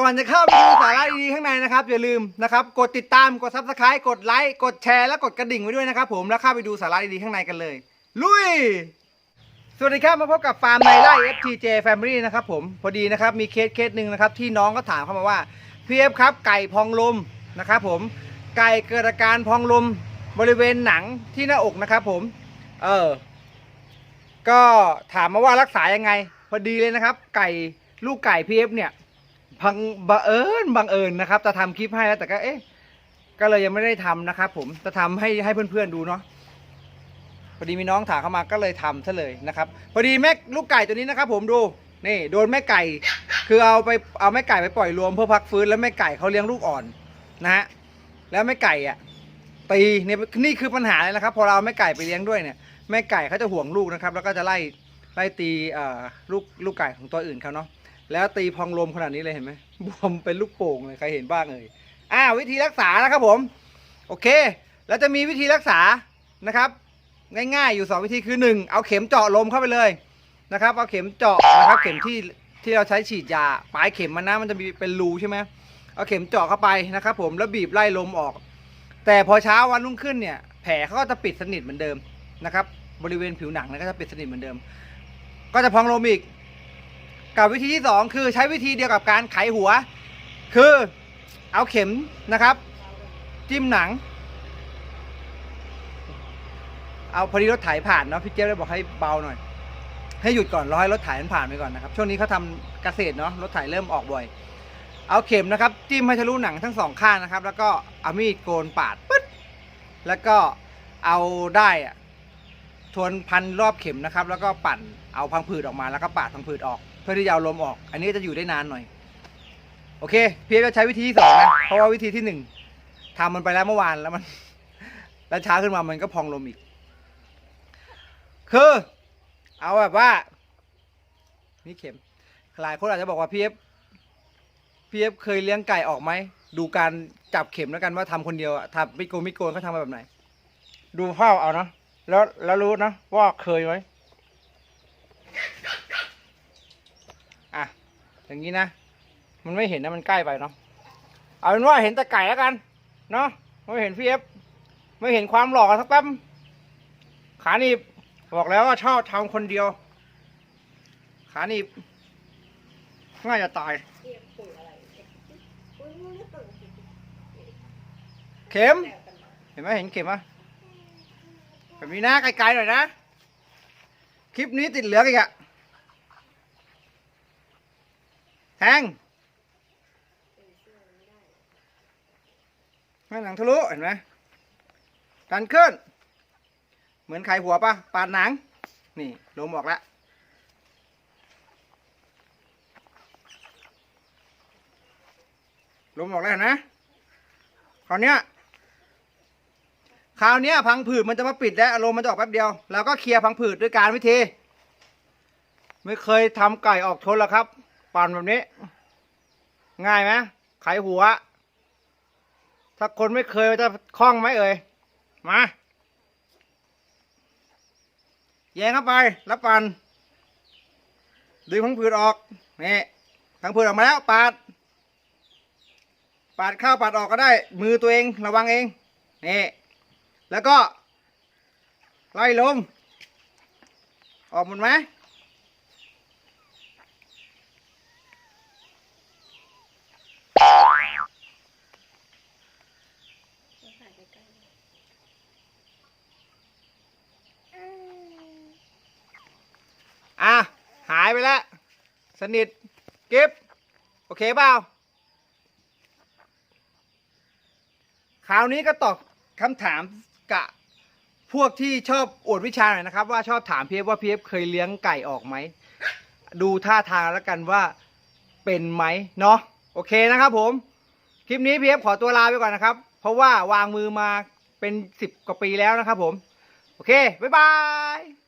ก่อนจะเข้าไปดูสาระดีๆข้างในนะครับอย่าลืมนะครับกดติดตามกดซับสไครต์กดไลค์กดแชร์และกดกระดิ่งไว้ด้วยนะครับผมแล้วเข้าไปดูสาระดีๆข้างในกันเลย ลุย สวัสดีครับมาพบกับฟาร์มในไร่ FTJ Family นะครับผมพอดีนะครับมีเคสเคสหนึ่งนะครับที่น้องก็ถามเข้ามาว่าพี่เอฟครับไก่พองลมนะครับผมไก่เกิดอาการพองลมบริเวณหนังที่หน้าอกนะครับผม เออ ก็ถามมาว่ารักษายังไง พอดีเลยนะครับ ไก่ลูกไก่พีเอฟเนี่ย พังบังเอิญบังเอิญนะครับจะทำคลิปให้แล้วแต่ก็เอ๊ะก็เลยยังไม่ได้ทำนะครับ ผมจะทำให้ให้เพื่อนๆดูเนาะพอดีมีน้องถามเข้ามาก็เลยทำซะเลยนะครับ พอดีแม่ลูกไก่ตัวนี้นะครับ ผมดูนี่โดนแม่ไก่ คือเอาไปเอาแม่ไก่ไปปล่อยรวมเพื่อพักฟื้นแล้วแม่ไก่เขาเลี้ยงลูกอ่อนนะฮะแล้วแม่ไก่อะตีเนี่ยนี่คือปัญหาเลยนะครับ พอเราแม่ไก่ไปเลี้ยงด้วยเนี่ยแม่ไก่เขาจะห่วงลูกนะครับ แล้วก็จะไล่ไล่ตีลูกลูกไก่ของตัวอื่นเขาเนาะ แล้วตีพองลมขนาดนี้เลยเห็นไหมบวมเป็นลูกโป่งเลยใครเห็นบ้างเอ่ยอ่าวิธีรักษานะครับผม โอเค แล้วจะมีวิธีรักษานะครับ ง่ายๆอยู่สองวิธีคือหนึ่งเอาเข็มเจาะลมเข้าไปเลยนะครับเอาเข็มเจาะนะครับเข็มที่ที่เราใช้ฉีดยาปลายเข็มมันนะมันจะมีเป็นรูใช่ไหมเอาเข็มเจาะเข้าไปนะครับ ผมแล้วบีบไล่ลมออก แต่พอเช้าวันรุ่งขึ้นเนี่ยแผลเขาก็จะปิดสนิทเหมือนเดิมนะครับ บริเวณผิวหนังนี่ยก็จะปิดสนิทเหมือนเดิม ก็จะพองลมอีก กับวิธีที่สองคือใช้วิธีเดียวกับการไขหัว คือเอาเข็มนะครับ จิ้มหนัง เอาพอดีรถไถผ่านเนาะพี่เจ๊เลยบอกให้เบาหน่อย ให้หยุดก่อนรอให้รถไถมันผ่านไปก่อนนะครับช่วงนี้เขาทำเกษตรเนาะรถไถเริ่มออกบ่อย เอาเข็มนะครับ จิ้มให้ทะลุหนังทั้งสองข้างนะครับ แล้วก็เอามีดโกนปาดปึ๊ดแล้วก็เอาได้อะทวนพันรอบเข็มนะครับ แล้วก็ปั่นเอาพังผืดออกมาแล้วก็ปาดพังผืดออก เพื่อที่จะเอาลมออก อันนี้จะอยู่ได้นานหน่อย โอเคพี่จะใช้วิธีที่สองนะเพราะว่าวิธีที่หนึ่งทำมันไปแล้วเมื่อวานแล้วมัน แล้วเช้าขึ้นมามันก็พองลมอีก คือ เอาแบบว่า นี่เข็มหลายคนอาจจะบอกว่าพี่เอฟพี่เอฟเคยเลี้ยงไก่ออกไหมดูการจับเข็มแล้วกันว่าทำคนเดียวอะทำมิโกมิโกนเขาทำมาแบบไหน ดูภาพเอานะแล้วแล้วรู้นะว่าเคยไหมอะ อย่างนี้นะ มันไม่เห็นนะมันใกล้ไปเนาะ เอาเป็นว่าเห็นต่ไก่แล้วกัน เนาะ ไม่เห็นพี่เอฟ ไม่เห็นความหล่อสักแป๊บ ขาหนีบ บอกแล้วว่าชอบทำคนเดียว ขาหนีบง่ายจะตาย เข็ม เห็นไหมเห็นเข็มปะแบบนี้นะไกลๆหน่อยนะ คลิปนี้ติดเหลืองอีกอะ แทงให้หนังทะลุเห็นไหมดันขึ้น เหมือนไขหัวปะปาดหนัง นี่ลมออกแล้วลมออกแล้วนไหมคราวเนี้ยคราวเนี้ยพังผืดมันจะมาปิดแล้วอารมมันจะออกแป๊บเดียวแล้วก็เคลียร์พังผืดด้วยการวิธี ไม่เคยทำไก่ออกชนหรอกครับ ปั่นแบบนี้ ง่ายไหมไขหัว ถ้าคนไม่เคยจะคล่องไหมเอ่ย มาแยงเข้าไป แล้วปันดึงพังผืดออก นี่พังผืดออกมาแล้วปาด ปาดเข้าปาดออกก็ได้ มือตัวเองระวังเอง นี่ แล้วก็ ไล่ลมออกหมดไหม อะ หายไปแล้ว สนิทเก็บโอเคเปล่าคราวนี้ก็ตอบคำถามกะพวกที่ชอบอวดวิชาหน่อยนะครับ ว่าชอบถามพีเอฟว่าพีเอฟเคยเลี้ยงไก่ออกไหม ดูท่าทางแล้วกันว่าเป็นไหมเนาะโอเคนะครับผม คลิปนี้พีเอฟขอตัวลาไปก่อนนะครับ เพราะว่าวางมือมาเป็นสิบกว่าปีแล้วนะครับผม โอเค บ๊ายบาย